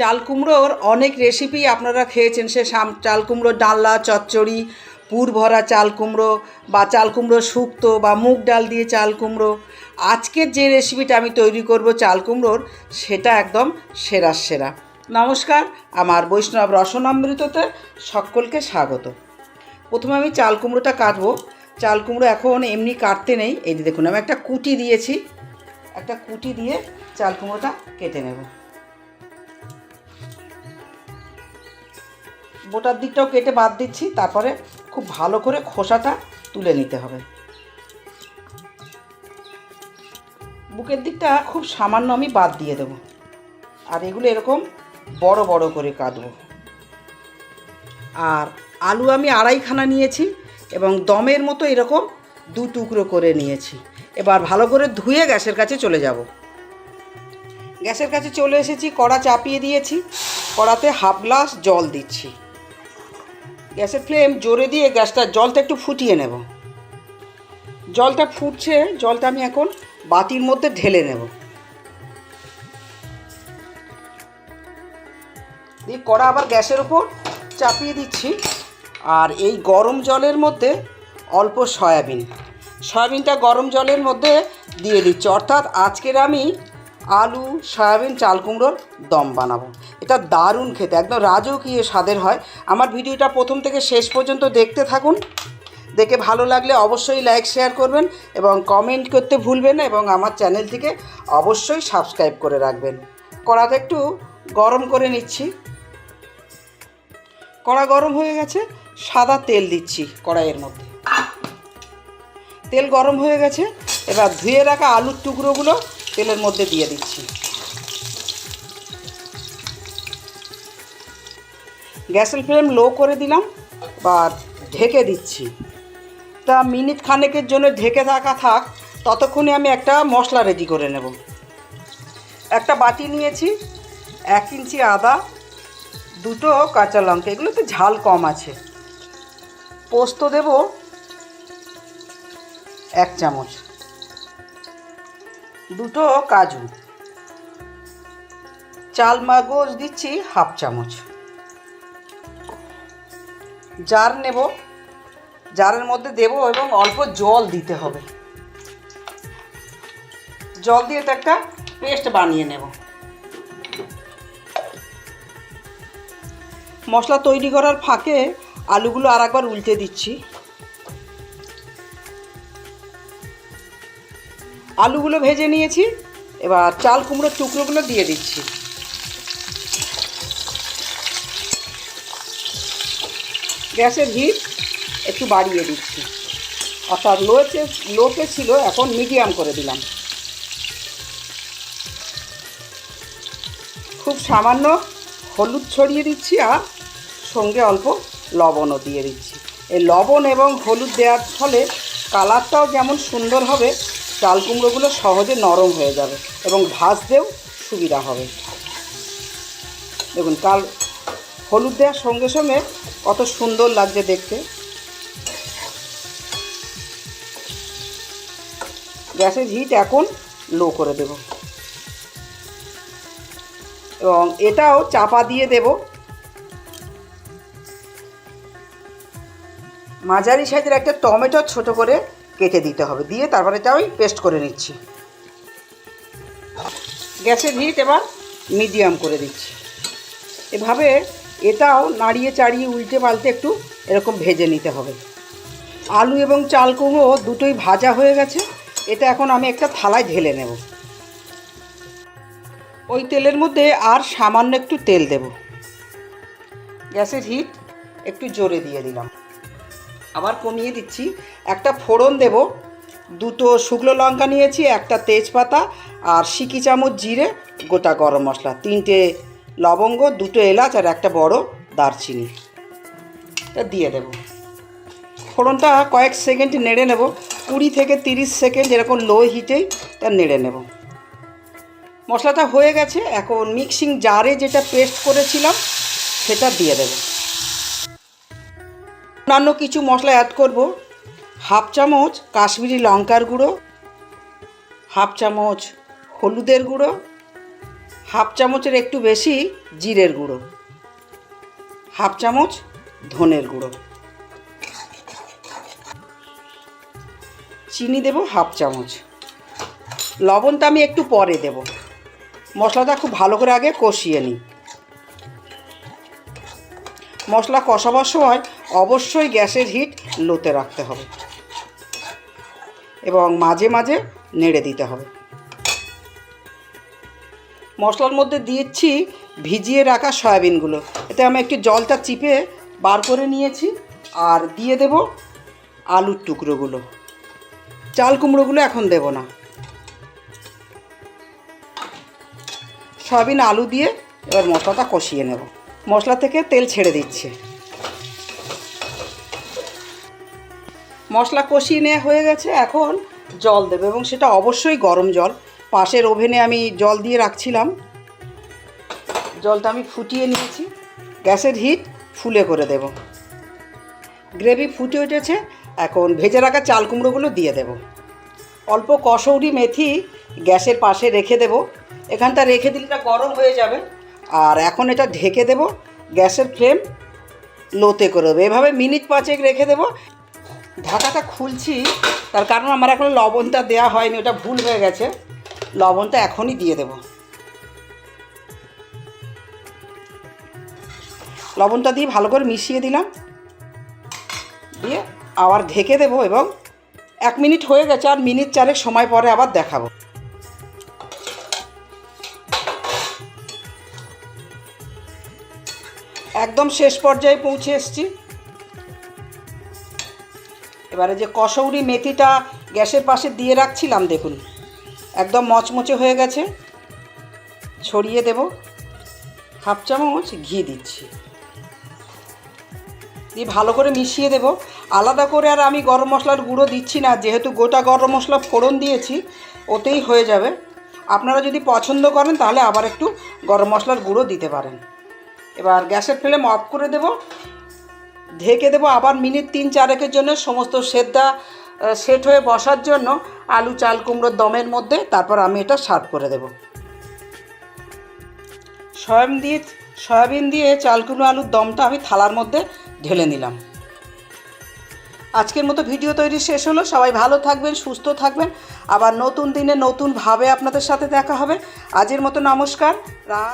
চাল কুমড়োর অনেক রেসিপি আপনারা খেয়েছেন। সে চাল কুমড়োর ডালনা, চচ্চড়ি, পুর ভরা চাল কুমড়ো বা চাল কুমড়ো শুক্তো বা মুগ ডাল দিয়ে চাল কুমড়ো। আজকের যে রেসিপিটা আমি তৈরি করব চাল কুমড়োর, সেটা একদম সেরা সেরা। নমস্কার, আমার বৈষ্ণব রসন রসনামৃততে সকলকে স্বাগত। প্রথমে আমি চাল কুমড়োটা কাটবো। চাল কুমড়ো এখন এমনি কাটতে নেই। এই দেখুন, আমি একটা কুটি দিয়েছি। একটা কুটি দিয়ে চাল কুমড়োটা কেটে নেব। বোটার দিকটাও কেটে বাদ দিচ্ছি, তারপরে খুব ভালো করে খোসাটা তুলে নিতে হবে। বুকের দিকটা খুব সামান্য আমি বাদ দিয়ে দেবো। আর এগুলো এরকম বড় বড় করে কাটবো। আর আলু আমি আড়াইখানা নিয়েছি এবং দমের মতো এরকম দু টুকরো করে নিয়েছি। এবার ভালো করে ধুয়ে গ্যাসের কাছে চলে যাব। গ্যাসের কাছে চলে এসেছি, কড়া চাপিয়ে দিয়েছি, কড়াতে হাফ গ্লাস জল দিচ্ছি। গ্যাসের ফ্লেম জোরে দিয়ে গ্যাসটা জলটা একটু ফুটিয়ে নেব। জলটা ফুটছে, জলটা আমি এখন বাতির মধ্যে ঢেলে নেব। দিয়ে কড়া আবার গ্যাসের উপর চাপিয়ে দিচ্ছি। আর এই গরম জলের মধ্যে অল্প সয়াবিন। সয়াবিনটা গরম জলের মধ্যে দিয়ে দিচ্ছি। অর্থাৎ আজকের আমি আলু, সয়াবিন চাল কুমড়োর দম বানাবো। এটা দারুণ খেতে, একদম রাজকীয় স্বাদের হয়। আমার ভিডিওটা প্রথম থেকে শেষ পর্যন্ত দেখতে থাকুন। দেখে ভালো লাগলে অবশ্যই লাইক, শেয়ার করবেন এবং কমেন্ট করতে ভুলবেন না এবং আমার চ্যানেলটিকে অবশ্যই সাবস্ক্রাইব করে রাখবেন। কড়াটা একটু গরম করে নিচ্ছি। কড়া গরম হয়ে গেছে, সাদা তেল দিচ্ছি কড়াইয়ের মধ্যে। তেল গরম হয়ে গেছে, এবার ধুয়ে রাখা আলুর টুকরোগুলো তেলের মধ্যে দিয়ে দিচ্ছি। গ্যাসের ফ্লেম লো করে দিলাম বা ঢেকে দিচ্ছি। তা মিনিট খানেকের জন্য ঢেকে থাকা থাক, ততক্ষণে আমি একটা মশলা রেডি করে নেব। একটা বাটি নিয়েছি, এক ইঞ্চি আদা, দুটো কাঁচা লঙ্কা, এগুলোতে ঝাল কম আছে। পোস্ত দেব এক চামচ। দুটো কাজু। চাল মাগজ দিচ্ছি হাফ চামচ। জার নেব। জারের মধ্যে দেব এবং অল্প জল দিতে হবে। জল দিয়ে তো একটা পেস্ট বানিয়ে নেব। মশলা তৈরি করার ফাঁকে আলুগুলো আর একবার উল্টে দিচ্ছি। আলুগুলো ভেজে নিয়েছি। এবার চাল কুমড়োর টুকরোগুলো দিয়ে দিচ্ছি। গ্যাসের হিট একটু বাড়িয়ে দিচ্ছি। অর্থাৎ লোতে লোতে ছিল, এখন মিডিয়াম করে দিলাম। খুব সামান্য হলুদ ছড়িয়ে দিচ্ছি আর সঙ্গে অল্প লবণও দিয়ে দিচ্ছি। এই লবণ এবং হলুদ দেওয়ার ফলে কালারটাও যেমন সুন্দর হবে চাল কুমড়োগুলো সহজে নরম হয়ে যাবে এবং ভাজতেও সুবিধা হবে। দেখুন কাল হলুদ দেওয়ার সঙ্গে সঙ্গে কত সুন্দর লাগছে দেখতে। গ্যাসের হিট এখন লো করে দেব। এবং এটাও চাপা দিয়ে দেব। মাঝারি সাইজের একটা টমেটো ছোট করে কেটে দিতে হবে। দিয়ে তারপরে এটাও পেস্ট করে নিচ্ছি। গ্যাসের হিট এবার মিডিয়াম করে দিচ্ছি। এভাবে এটাও নাড়িয়ে চাড়িয়ে উল্টে পাল্টে একটু এরকম ভেজে নিতে হবে। আলু এবং চাল কুমড়ো দুটোই ভাজা হয়ে গেছে। এটা এখন আমি একটা থালায় ঢেলে নেব। ওই তেলের মধ্যে আর সামান্য একটু তেল দেব। গ্যাসের হিট একটু জোরে দিয়ে দিলাম। আবার কমিয়ে দিচ্ছি। একটা ফোড়ন দেব। দুটো শুকনো লঙ্কা নিয়েছি, একটা তেজপাতা আর সিকি চামচ জিরে, গোটা গরম মশলা। তিনটে লবঙ্গ, দুটো এলাচ আর একটা বড় দারচিনি। এটা দিয়ে দেব। ফোড়নটা কয়েক সেকেন্ড নেড়ে নেব। কুড়ি থেকে তিরিশ সেকেন্ড এরকম লো হিটেই তা নেড়ে নেব। মশলাটা হয়ে গেছে। এখন মিক্সিং জারে যেটা পেস্ট করেছিলাম, সেটা দিয়ে দেব। অন্যান্য কিছু মশলা অ্যাড করব। হাফ চামচ কাশ্মীরি লঙ্কার গুঁড়ো, হাফ চামচ হলুদের গুঁড়ো, হাফ চামচের একটু বেশি জিরের গুঁড়ো, হাফ চামচ ধনের গুঁড়ো। চিনি দেব হাফ চামচ। লবণটা আমি একটু পরে দেব। মশলাটা খুব ভালো করে আগে কষিয়ে নিই। মশলা কষাবার সময় অবশ্যই গ্যাসের হিট লোতে রাখতে হবে। এবং মাঝে মাঝে নেড়ে দিতে হবে। মশলার মধ্যে দিয়েছি ভিজিয়ে রাখা সয়াবিনগুলো। এতে আমি একটু জলটা চিপে বার করে নিয়েছি আর দিয়ে দেব আলুর টুকরোগুলো। চাল কুমড়োগুলো এখন দেব না। সয়াবিন আলু দিয়ে এবার মশলাটা কষিয়ে নেব। মশলা থেকে তেল ছেড়ে দিচ্ছে। মশলা কষিয়ে নেওয়া হয়ে গেছে, এখন জল দেবে এবং সেটা অবশ্যই গরম জল। পাশের ওভেনে আমি জল দিয়ে রাখছিলাম। জলটা আমি ফুটিয়ে নিয়েছি। গ্যাসের হিট ফুলে করে দেব। গ্রেভি ফুটে উঠেছে, এখন ভেজে রাখা চাল কুমড়োগুলো দিয়ে দেব। অল্প কসৌরি মেথি গ্যাসের পাশে রেখে দেব। এখানটা রেখে দিলে এটা গরম হয়ে যাবে। আর এখন এটা ঢেকে দেব, গ্যাসের ফ্লেম লোতে করে দেবো। এভাবে মিনিট পাঁচেক রেখে দেবো। ঢাকাটা খুলছি, তার কারণ আমার এখন লবণটা দেওয়া হয়নি, ওটা ভুল হয়ে গেছে। লবণটা এখনই দিয়ে দেব। লবণটা দিয়ে ভালো করে মিশিয়ে দিলাম। দিয়ে আবার ঢেকে দেবো এবং এক মিনিট হয়ে গেছে, আর মিনিট চারেক সময় পরে আবার দেখাবো। একদম শেষ পর্যায়ে পৌঁছে এসেছি। এবারে যে কসৌরি মেথিটা গ্যাসের পাশে দিয়ে রাখছিলাম, দেখুন। একদম মচমচে হয়ে গেছে। ছড়িয়ে দেব। হাফ চামচ ঘি দিচ্ছি। দিয়ে ভালো করে মিশিয়ে দেব। আলাদা করে আর আমি গরম মশলার গুঁড়ো দিচ্ছি না, যেহেতু গোটা গরম মশলা ফোড়ন দিয়েছি, ওতেই হয়ে যাবে। আপনারা যদি পছন্দ করেন, তাহলে আবার একটু গরম মশলার গুঁড়ো দিতে পারেন। এবার গ্যাসের ফ্লেম অফ করে দেব। ঢেকে দেবো আবার মিনিট তিন চারেকের জন্য সমস্ত সেদ্ধা সেট হয়ে বসার জন্য আলু, চাল কুমড়োর দমের মধ্যে তারপর আমি এটা সার্ভ করে দেব। সয়াবিন দিয়ে সয়াবিন দিয়ে চাল, কুমড়ো, আলুর দমটা আমি থালার মধ্যে ঢেলে নিলাম। আজকের মতো ভিডিও তৈরি শেষ হলো। সবাই ভালো থাকবেন, সুস্থ থাকবেন। আবার নতুন দিনে নতুনভাবে আপনাদের সাথে দেখা হবে। আজের মতো নমস্কার, রাত